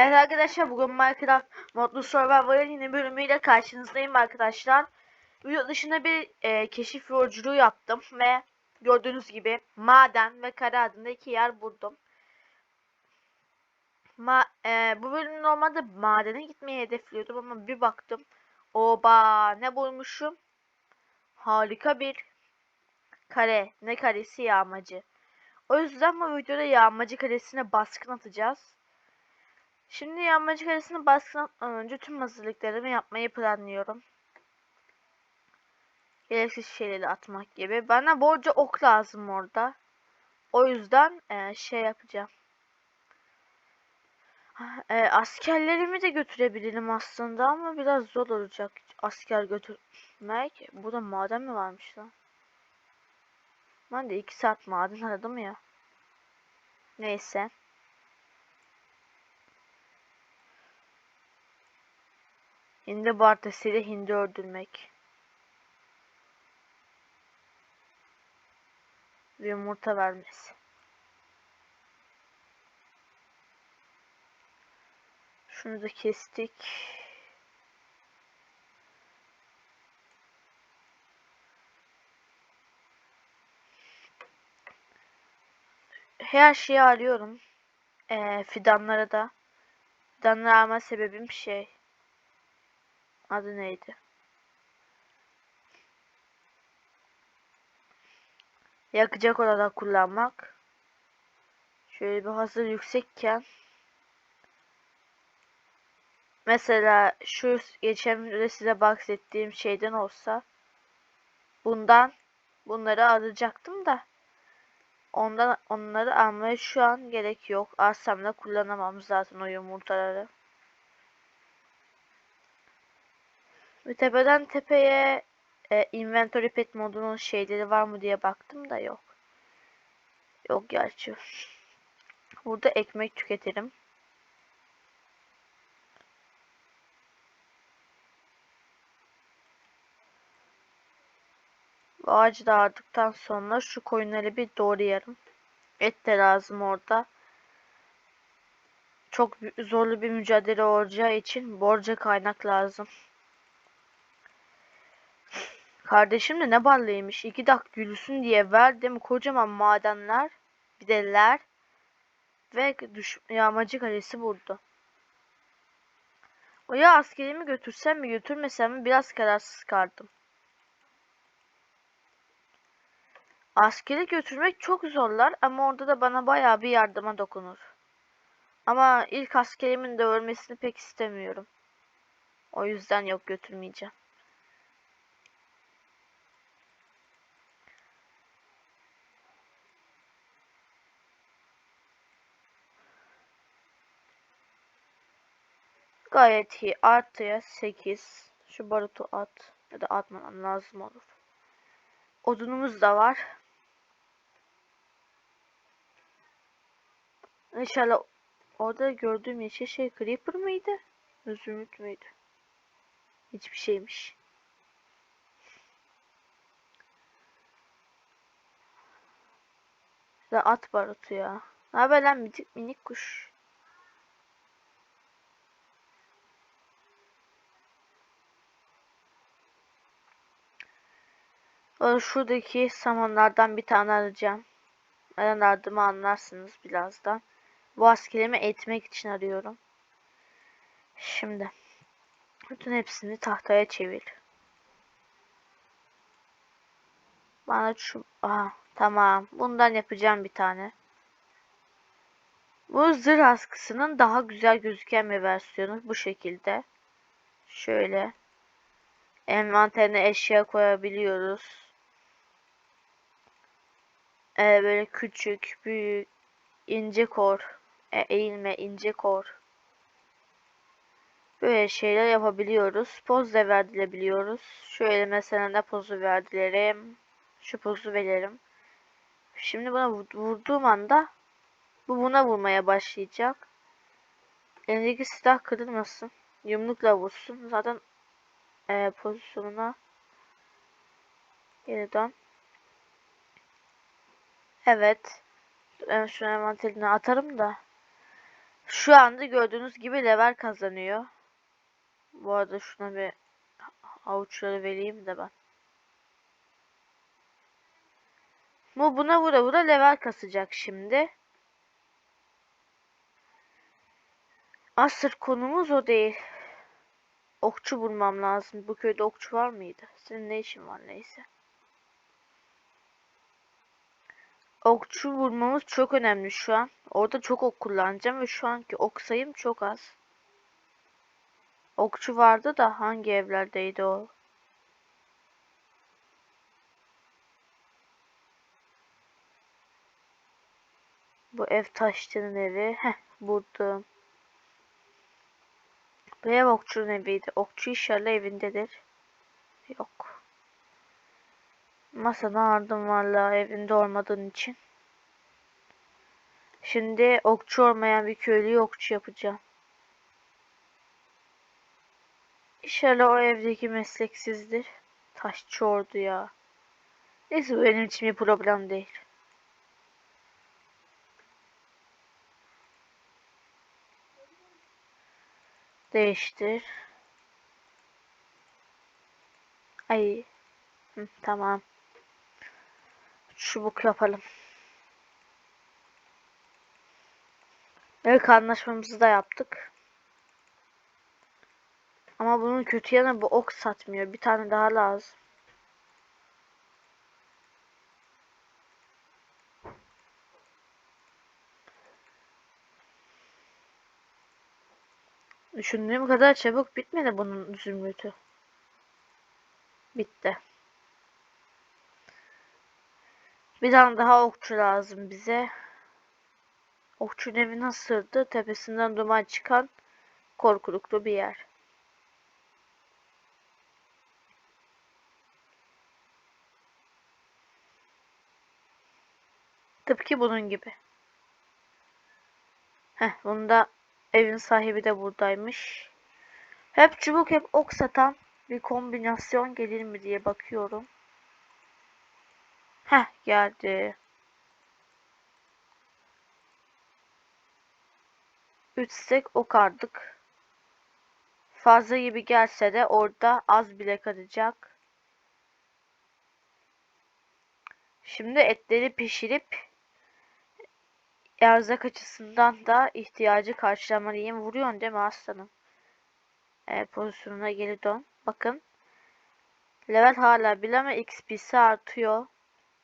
Evet arkadaşlar bugün Minecraft Modlu Survival'ın yeni bölümüyle karşınızdayım arkadaşlar. Video dışında bir e, keşif yolculuğu yaptım ve gördüğünüz gibi maden ve kare adında iki yer buldum. Ma e, bu bölüm normalde madene gitmeyi hedefliyordum ama bir baktım. Oba ne bulmuşum? Harika bir kare. Ne karesi yağmacı. O yüzden bu videoda yağmacı karesine baskın atacağız. Şimdi yağmacı karesine baskın atmadan önce tüm hazırlıklarımı yapmayı planlıyorum. Gereksiz şeyleri atmak gibi. Bana borca ok lazım orada. O yüzden e, şey yapacağım. E, askerlerimi de götürebilirim aslında ama biraz zor olacak asker götürmek. Burada maden mi varmış lan? Ben de 2 saat maden aradım ya. Neyse. Hindi bartesiyle hindi öldürmek. Ve yumurta vermesi. Şunu da kestik. Her şeyi arıyorum. Ee, fidanlara da. Fidanları alma sebebim şey. Adı neydi? Yakacak olarak kullanmak. Şöyle bir hazır yüksekken. Mesela şu geçen videoda size bahsettiğim şeyden olsa bundan bunları alacaktım da ondan onları almaya şu an gerek yok. Alsam da kullanamam zaten o yumurtaları. Ve tepeden tepeye e, inventory pet modunun şeyleri var mı diye baktım da yok. Yok gerçi. Burada ekmek tüketelim. Bu ağacı da aldıktan sonra şu koyunları bir doğrayalım. Et de lazım orada. Çok zorlu bir mücadele olacağı için borca kaynak lazım. Kardeşim de ne ballıymış. İki dak gülsün diye verdim kocaman madenler, bideler ve düş yağmacı kalesi buldu. O ya askerimi götürsem mi götürmesem mi biraz kararsız kaldım. Askeri götürmek çok zorlar ama orada da bana bayağı bir yardıma dokunur. Ama ilk askerimin de ölmesini pek istemiyorum. O yüzden yok götürmeyeceğim. Gayet iyi. Artıya 8. Şu barutu at. Ya da atmadan lazım olur. Odunumuz da var. İnşallah orada gördüğüm yeşil şey Creeper mıydı? Zümrüt müydü? Hiçbir şeymiş. Ya at barutu ya. Ne haber lan minik, minik kuş. Şuradaki samanlardan bir tane alacağım. Neden anlarsınız birazdan. Bu askerimi eğitmek için arıyorum. Şimdi. Bütün hepsini tahtaya çevir. Bana şu... Aha tamam. Bundan yapacağım bir tane. Bu zırh askısının daha güzel gözüken bir versiyonu. Bu şekilde. Şöyle. Envanterine eşya koyabiliyoruz. Ee, böyle küçük, büyük, ince kor, e, eğilme, ince kor. Böyle şeyler yapabiliyoruz. Poz da verdirebiliyoruz. Şöyle mesela ne pozu verdilerim. Şu pozu veririm. Şimdi buna vurduğum anda bu buna vurmaya başlayacak. Elindeki silah kırılmasın. Yumrukla vursun. Zaten e, pozisyonuna yeniden Evet. Ben şu envanterine atarım da. Şu anda gördüğünüz gibi level kazanıyor. Bu arada şuna bir avuçları vereyim de ben. Bu buna vura vura level kasacak şimdi. Asır konumuz o değil. Okçu bulmam lazım. Bu köyde okçu var mıydı? Senin ne işin var neyse. Okçu bulmamız çok önemli şu an. Orada çok ok kullanacağım ve şu anki ok sayım çok az. Okçu vardı da hangi evlerdeydi o? Bu ev taşçının evi. Heh buldum. Bu ev okçunun eviydi. Okçu inşallah evindedir. Yok. Masada aradım valla evinde olmadığın için. Şimdi okçu olmayan bir köylüyü okçu yapacağım. İnşallah o evdeki mesleksizdir. Taşçı ordu ya. Neyse bu benim için bir problem değil. Değiştir. Ay. Hı, tamam. Çubuk yapalım. Evet anlaşmamızı da yaptık. Ama bunun kötü yanı bu ok satmıyor. Bir tane daha lazım. Düşündüğüm kadar çabuk bitmedi bunun zümrütü. Bitti. Bir tane daha okçu lazım bize. Okçunun evi nasıldı? Tepesinden duman çıkan korkuluklu bir yer. Tıpkı bunun gibi. Heh, bunda evin sahibi de buradaymış. Hep çubuk hep ok satan bir kombinasyon gelir mi diye bakıyorum. Heh geldi. 3 stek ok. Fazla gibi gelse de orada az bile kalacak. Şimdi etleri pişirip erzak açısından da ihtiyacı karşılamalıyım. Vuruyorsun değil mi aslanım? E, pozisyonuna geri dön. Bakın. Level hala bile ama XP'si artıyor.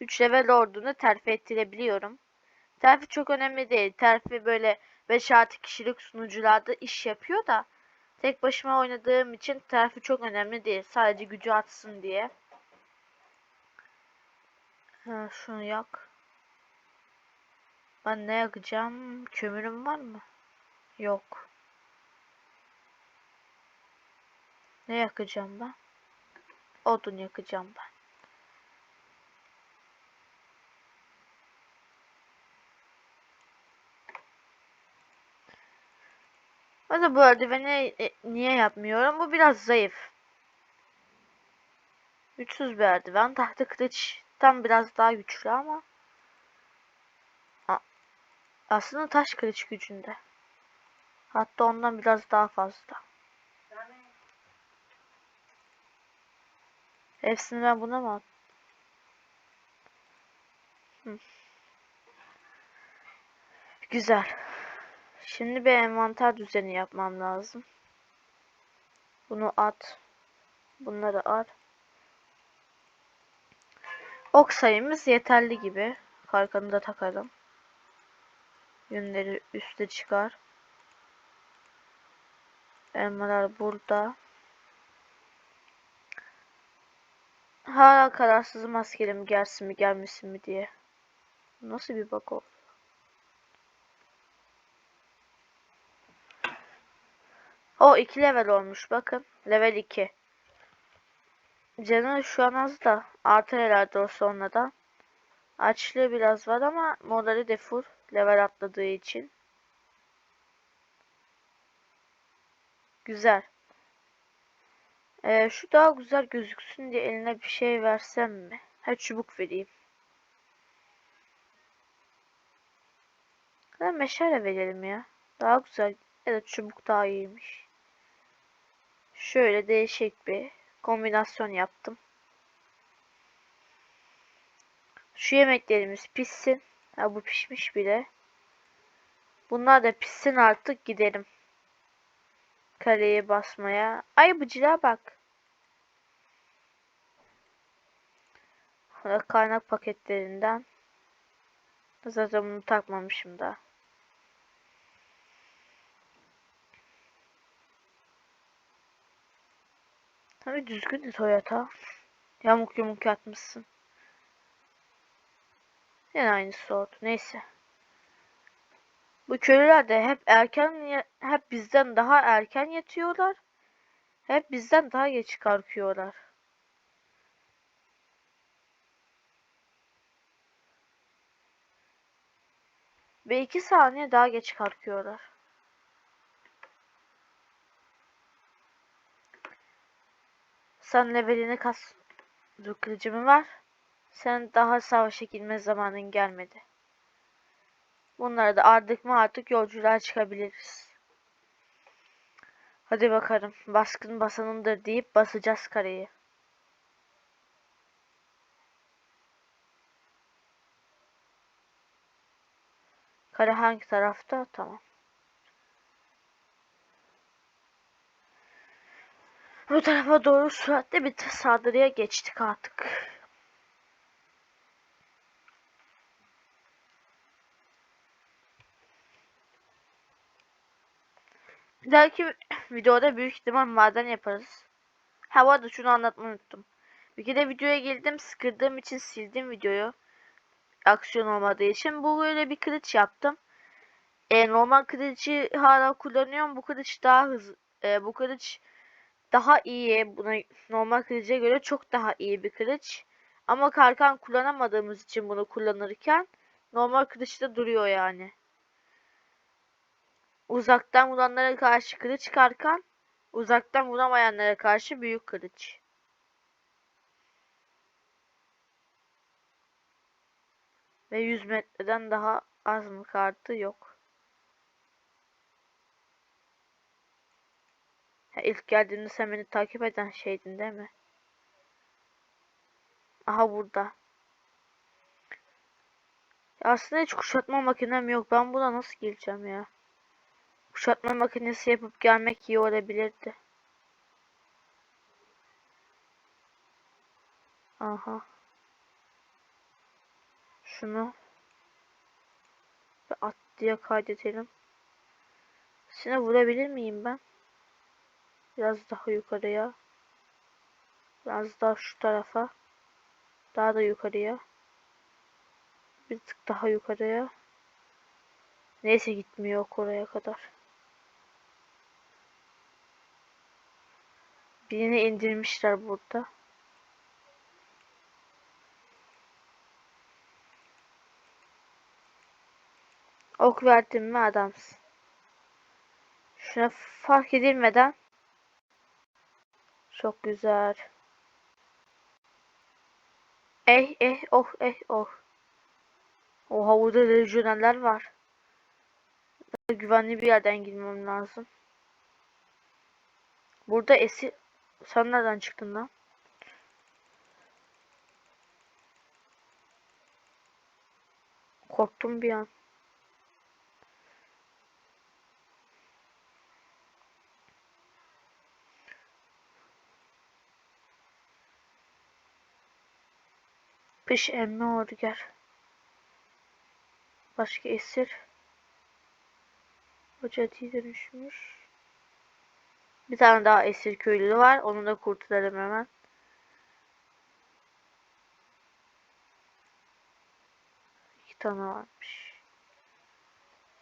3 level olduğunda terfi ettirebiliyorum. Terfi çok önemli değil. Terfi böyle 5-6 kişilik sunucularda iş yapıyor da tek başıma oynadığım için terfi çok önemli değil. Sadece gücü atsın diye. Ha, şunu yak. Ben ne yakacağım? Kömürüm var mı? Yok. Ne yakacağım ben? Odun yakacağım ben. Mesela bu eldiveni e, niye yapmıyorum? Bu biraz zayıf. Güçsüz bir eldiven. Tahta kılıç tam biraz daha güçlü ama. Aslında taş kılıç gücünde. Hatta ondan biraz daha fazla. Hepsini ben buna mı attım? Güzel. Şimdi bir envanter düzeni yapmam lazım. Bunu at. Bunları at. Ok sayımız yeterli gibi. Kalkanı da takalım. Yünleri üste çıkar. Elmalar burada. Hala kararsızım maskelim gelsin mi gelmesin mi diye. Nasıl bir bak o? O 2 level olmuş bakın. Level 2. Canı şu an az da artar herhalde o sonradan. Açlığı biraz var ama morali de full level atladığı için. Güzel. Ee, şu daha güzel gözüksün diye eline bir şey versem mi? Ha çubuk vereyim. Ha meşale verelim ya. Daha güzel. Evet çubuk daha iyiymiş. Şöyle değişik bir kombinasyon yaptım. Şu yemeklerimiz pişsin. Ha bu pişmiş bile. Bunlar da pişsin artık gidelim. Kaleye basmaya. Ay bıcığa bak. Kaynak paketlerinden. Zaten bunu takmamışım da. Tabii düzgün de Toyota. Yamuk yumuk yatmışsın. Yine aynısı oldu. Neyse. Bu köylüler de hep erken hep bizden daha erken yatıyorlar. Hep bizden daha geç kalkıyorlar. Ve iki saniye daha geç kalkıyorlar. Sen levelini kas. Dur kılıcımı var. Sen daha savaşa girme zamanın gelmedi. Bunları da ardık mı artık yolculuğa çıkabiliriz. Hadi bakalım. Baskın basanındır deyip basacağız kareyi. Kare hangi tarafta? Tamam. Bu tarafa doğru süratle bir saldırıya geçtik artık. Bir dahaki videoda büyük ihtimal maden yaparız. Ha bu şunu anlatmayı unuttum. Bir kere videoya girdim sıkırdığım için sildim videoyu. Aksiyon olmadığı için. Bu böyle bir kılıç yaptım. E, normal kılıcı hala kullanıyorum. Bu kılıç daha hızlı. E, bu kılıç daha iyi. Buna normal kılıca göre çok daha iyi bir kılıç. Ama kalkan kullanamadığımız için bunu kullanırken normal kılıçta duruyor yani. Uzaktan vuranlara karşı kılıç kalkan, uzaktan vuramayanlara karşı büyük kılıç. Ve 100 metreden daha az mı kartı yok. Ya ilk geldiğinde sen beni takip eden şeydin değil mi? Aha burada. Ya aslında hiç kuşatma makinem yok. Ben buna nasıl gireceğim ya? Kuşatma makinesi yapıp gelmek iyi olabilirdi. Aha. Şunu bir at diye kaydedelim. Sine vurabilir miyim ben? Biraz daha yukarıya. Biraz daha şu tarafa. Daha da yukarıya. Bir tık daha yukarıya. Neyse gitmiyor oraya kadar. Birini indirmişler burada. Ok verdim mi adamsın. Şuna fark edilmeden. Çok güzel. Eh eh oh eh oh. Oha burada lejyonerler var. Güvenli bir yerden girmem lazım. Burada esir sen nereden çıktın lan? Korktum bir an. Pış emme orger. Başka esir. Hoca dönüşmüş. Bir tane daha esir köylü var. Onu da kurtaralım hemen. İki tane varmış.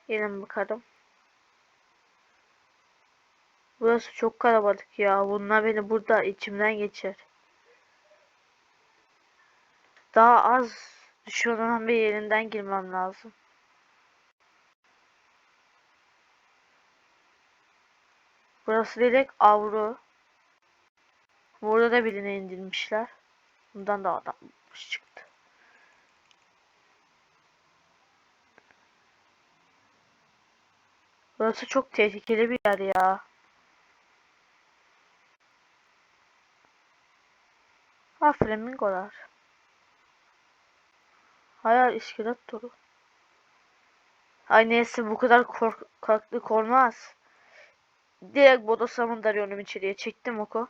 Gelin bakalım. Burası çok kalabalık ya. Bunlar beni burada içimden geçer. Daha az düşman bir yerinden girmem lazım. Burası direkt avro. Burada da birine indirmişler. Bundan da adam çıktı. Burası çok tehlikeli bir yer ya. Ha flamingolar. Hayal iskelet dolu. Ay neyse bu kadar korkaklık olmaz. Direkt bodosamın darıyorum içeriye. Çektim oku.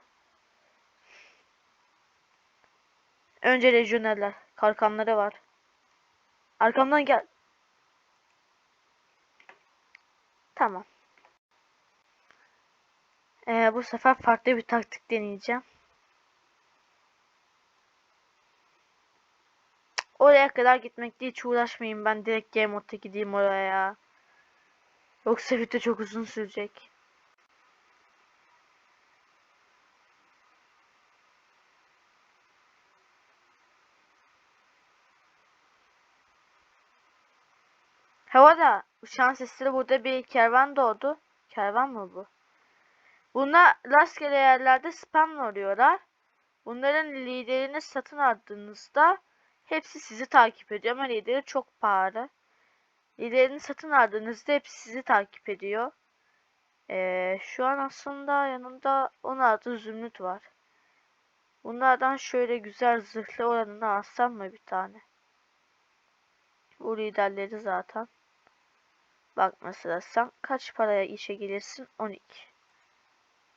Önce lejyonerler. Kalkanları var. Arkamdan gel. Tamam. Ee, bu sefer farklı bir taktik deneyeceğim. Oraya kadar gitmekte hiç uğraşmayayım. Ben direkt game mode'a gideyim oraya. Yoksa video çok uzun sürecek. Havada uçağın sesleri burada bir kervan doğdu. Kervan mı bu? Bunlar rastgele yerlerde spam oluyorlar. Bunların liderini satın aldığınızda hepsi sizi takip ediyor ama lideri çok pahalı. Liderini satın aldığınızda hepsi sizi takip ediyor. Ee, şu an aslında yanımda 16 zümrüt var. Bunlardan şöyle güzel zırhlı olanını alsam mı bir tane? Bu liderleri zaten. Bak mesela sen kaç paraya işe gelirsin? 12.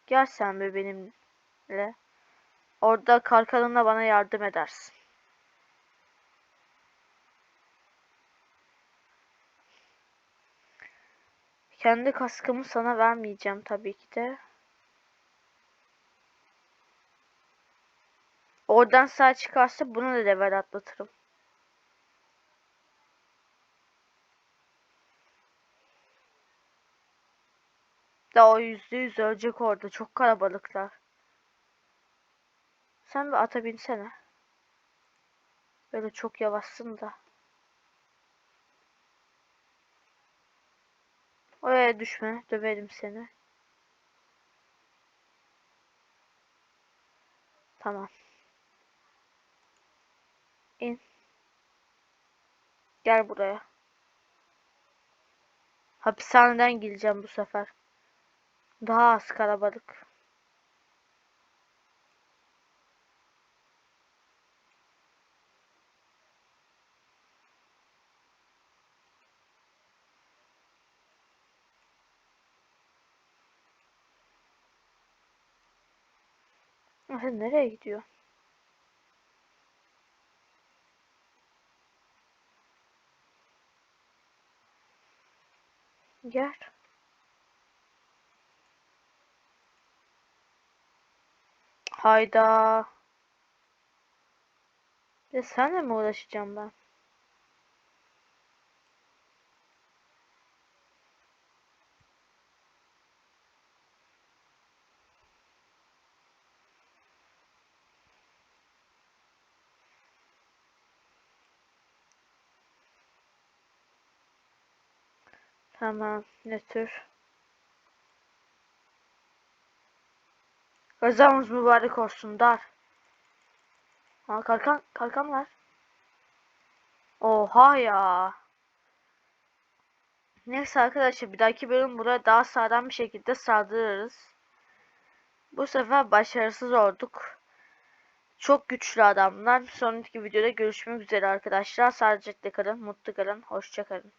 Gel sen be benimle. Orada karkalınla bana yardım edersin. Kendi kaskımı sana vermeyeceğim tabii ki de. Oradan sağ çıkarsa bunu da level atlatırım. Da o yüzde yüz ölecek orada. Çok kalabalıklar. Sen bir ata binsene. Böyle çok yavaşsın da. Oraya düşme. Döverim seni. Tamam. İn. Gel buraya. Hapishaneden geleceğim bu sefer. Daha az kalabalık. Sen nereye gidiyor? Gel. Hayda. Ya senle mi uğraşacağım ben? Tamam. Ne tür? Gazamız mübarek olsun dar. Ha kalkan kalkan var. Oha ya. Neyse arkadaşlar bir dahaki bölüm buraya daha sağlam bir şekilde saldırırız. Bu sefer başarısız olduk. Çok güçlü adamlar. Sonraki videoda görüşmek üzere arkadaşlar. Sağlıcakla kalın, mutlu kalın, hoşça kalın.